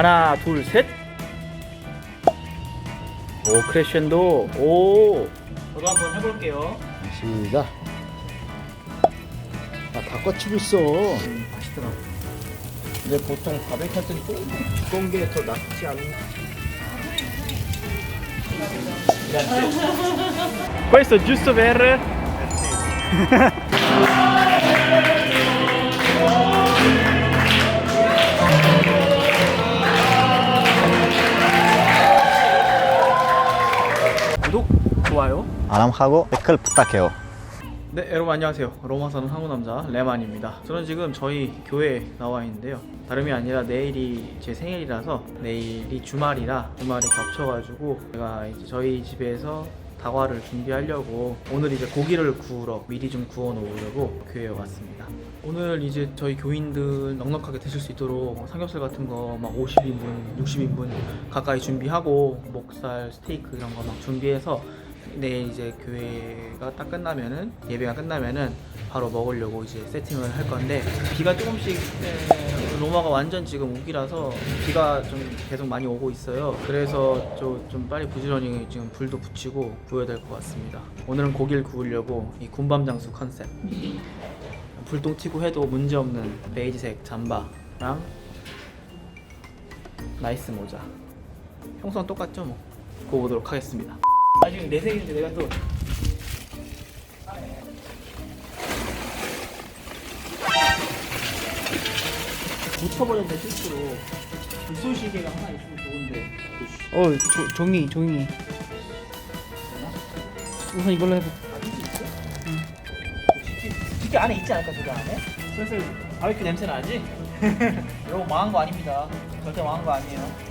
하나, 둘, 셋. 오, 크레셴도. 오. 저도 한번 해볼게요. 시작. 아, 다 꽂히고 있어. 음, 맛있더라고. 근데 보통 바베큐 할 때는 좀 두꺼운 게 더 낫지 않나? Questo giusto per 좋아요. 알람하고 댓글 부탁해요. 네 여러분 안녕하세요 로마 사는 한국 남자 레만입니다 저는 지금 저희 교회에 나와 있는데요 다름이 아니라 내일이 제 생일이라서 내일이 주말이라 주말에 겹쳐가지고 제가 이제 저희 집에서 다과를 준비하려고 오늘 이제 고기를 구우러 미리 좀 구워 놓으려고 교회에 왔습니다 오늘 이제 저희 교인들 넉넉하게 드실 수 있도록 삼겹살 같은 거 막 50인분, 60인분 가까이 준비하고 목살, 스테이크 이런 거 막 준비해서 내일 이제 교회가 딱 끝나면은 예배가 끝나면은 바로 먹으려고 이제 세팅을 할 건데 비가 조금씩 에, 로마가 완전 지금 우기라서 비가 좀 계속 많이 오고 있어요. 그래서 좀, 좀 빨리 부지런히 지금 불도 붙이고 구워야 될 것 같습니다. 오늘은 고기를 구우려고 이 군밤 장수 컨셉 불똥 튀고 해도 문제 없는 베이지색 잠바랑 나이스 모자 형성 똑같죠 뭐 구워보도록 하겠습니다. 아 지금 내 생일인데 내가 또 묻혀버렸네 실수로 불쏘시개가 하나 있으면 좋은데 어, 조, 종이, 종이. 우선 이걸로 해보. 시계 안에 있지 않을까 저기 안에? 슬슬 바베큐 냄새 나지? 여러분 망한 거 아닙니다 절대 망한 거 아니에요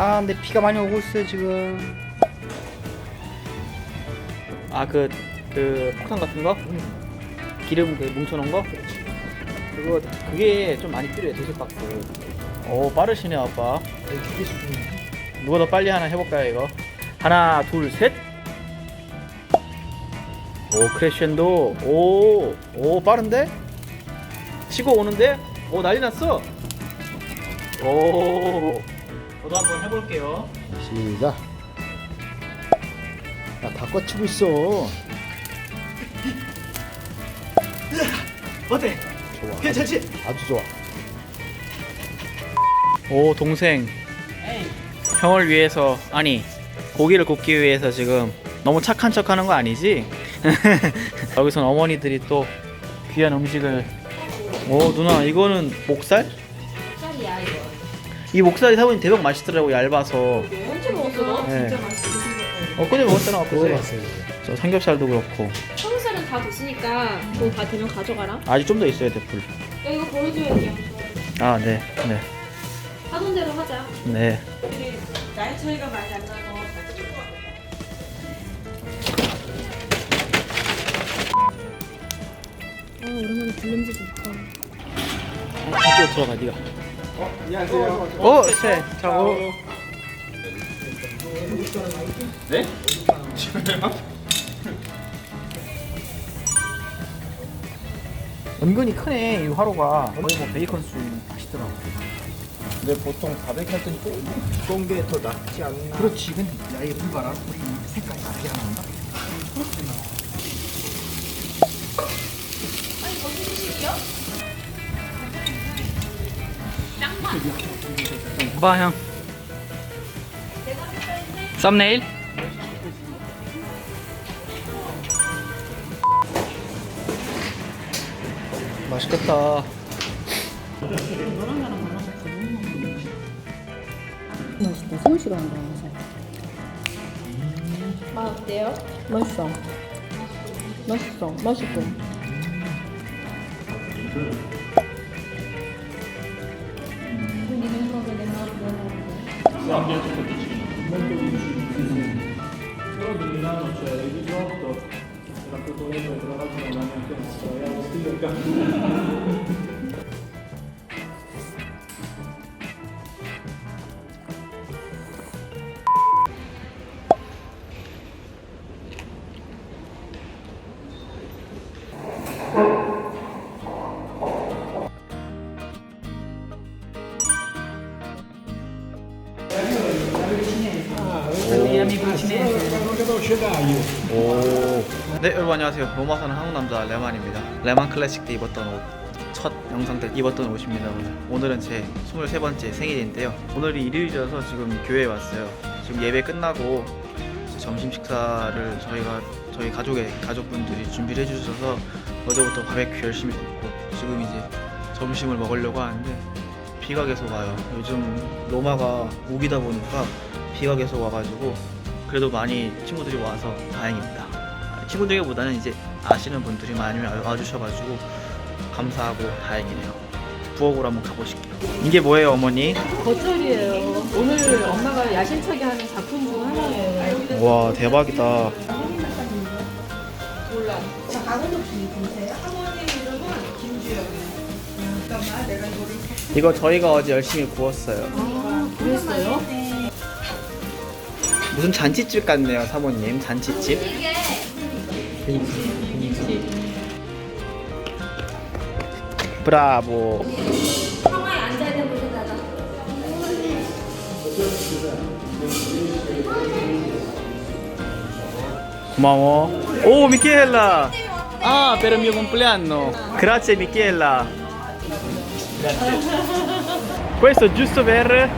아, 근데 비가 많이 오고 있어요, 지금. 아 그 그 폭탄 같은 거? 기름 그 뭉쳐놓은 거? 그거 그게 좀 많이 필요해 도시 박스 오 빠르시네 아빠. 누가 더 빨리 하나 해볼까요 이거? 하나 둘셋오 크레셴도. 오오 빠른데? 치고 오는데? 오 난리 났어. 오 저도 한번 해볼게요 시작. 아, 다 꽂히고 있어. 어때 좋아. 괜찮지? 아주 좋아. 오 동생 형을 위해서 아니 고기를 굽기 위해서 지금 너무 착한 척하는 거 아니지? 여기선 어머니들이 또 귀한 음식을 오 누나 이거는 목살? 이 목살이 사보니 대박 맛있더라고 얇아서 언제 먹었어 너? 네. 진짜 맛있어. 엊그제 먹었잖아 그거 엊그제 봤어요. 저 삼겹살도 그렇고 청살은 다 됐으니까 그거 다 되면 가져가라. 아직 좀 더 있어야 돼 불. 야 이거 보여줘야지. 아 네, 네, 하던 대로 하자. 네. 나이 차이가 많이 안 나서. 아 오랜만에 불냄새 좋다. 이쪽 들어가 네가. 어 안녕하세요. 어 네. 자 어. 네? 은근히 크네 이 화로가 거의 뭐 베이컨 수 맛있더라고. 근데 보통 바베큐 할 때는 좀 두꺼운 게더 낫지 않나? 그렇지. 근데 야, 이불 봐라. 우리 색깔이 다르게 하나. 봐 형. 썸네일. 맛있겠다. 맛있다. 서울시가 한 거야. 맛 어때요? 맛있어. 맛있어. 맛있고. quindi vengono delle nord nord. No, piace molto vicino. Molto vicino. Però di Milano c'è il risotto, la fotoletra tra l'altro non è neanche messa, era lo stile cartoon. 오. 네 여러분 안녕하세요. 로마 사는 한국 남자 레만입니다. 레만 클래식 때 입었던 옷. 첫 영상 때 입었던 옷입니다 오늘. 오늘은 제 23번째 생일인데요. 오늘이 일요일이라서 지금 교회에 왔어요. 지금 예배 끝나고 점심 식사를 저희가 저희 가족의 가족분들이 준비를 해주셔서 어제부터 바베큐 열심히 굽고 지금 이제 점심을 먹으려고 하는데 비가 계속 와요. 요즘 로마가 우기다 보니까 비가 계속 와가지고 그래도 많이 친구들이 와서 다행입니다. 친구들보다는 이제 아시는 분들이 많이 와- 와주셔가지고 감사하고 다행이네요. 부엌으로 한번 가보실게요. 이게 뭐예요, 어머니? 겉절이에요. 오늘 엄마가 야심차게 하는 작품 중 하나예요. 와 대박이다. 이거 저희가 어제 열심히 구웠어요. 그랬어요? 무슨 잔치집 같네요, 사모님. 잔치집. 브라보. 고마워. 오, 미케엘라. 아, per il mio compleanno. Grazie, Michela. Questo giusto per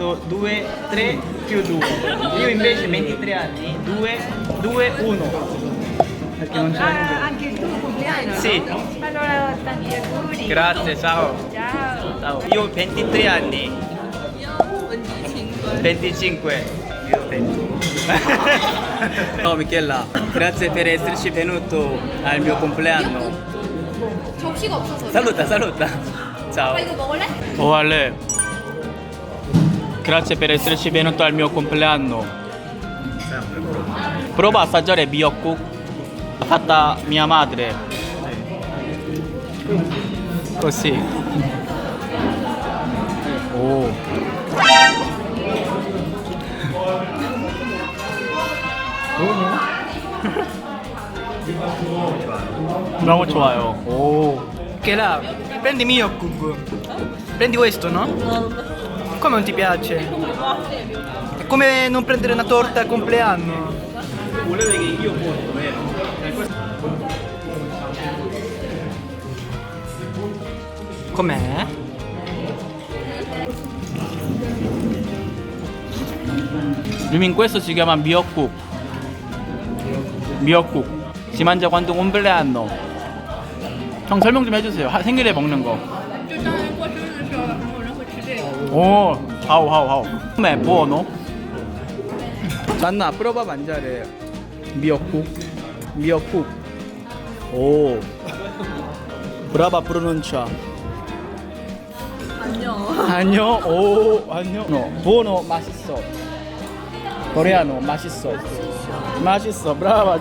fatto 2, 3 più 2. Io invece 23 anni, 2, 2, 1. Perché non c'è Ah, anche il tuo compleanno? Sì. Allora tanti auguri. Grazie, ciao. Ciao. Ciao. Io 23 anni. 25. Io 20. Ciao Michela, grazie per esserci venuto al mio compleanno. 접시가 없어서. Saluta, saluta. Ciao. 아, 이거 먹을래? Oh Ale, grazie per esserci venuto al mio compleanno. Prova a assaggiare miyokkuk fatta mia madre. Così. Oh. 너무 좋아요. 오. Che là, prendi mio cub. Prendi questo, no? Come non ti piace? È come non prendere una torta al compleanno. Volete che io voto, vero? Com'è? Lumin questo si chiama. 미역국. Si mangia quando compleanno. 형 설명 좀 해주세요. 하- 생일에 먹는 거. 오, 하우 하우 하우. come buono? 난나 prova a mangiare 미역국. 미역국. 오. brava pronuncia. 안녕. 안녕. 오, 안녕. No, buono, 맛있어. 코레아노 맛있어. 맛있어. 브라바.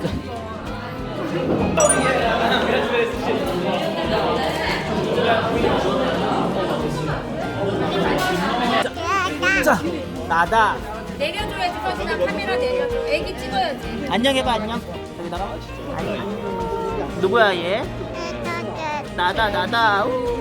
자, 나다. 내려줘야지 서진아 카메라 내려줘. 애기 찍어야지. 안녕 해봐 안녕. 여기다가 안녕. 누구야 얘? 나다 나다. 우.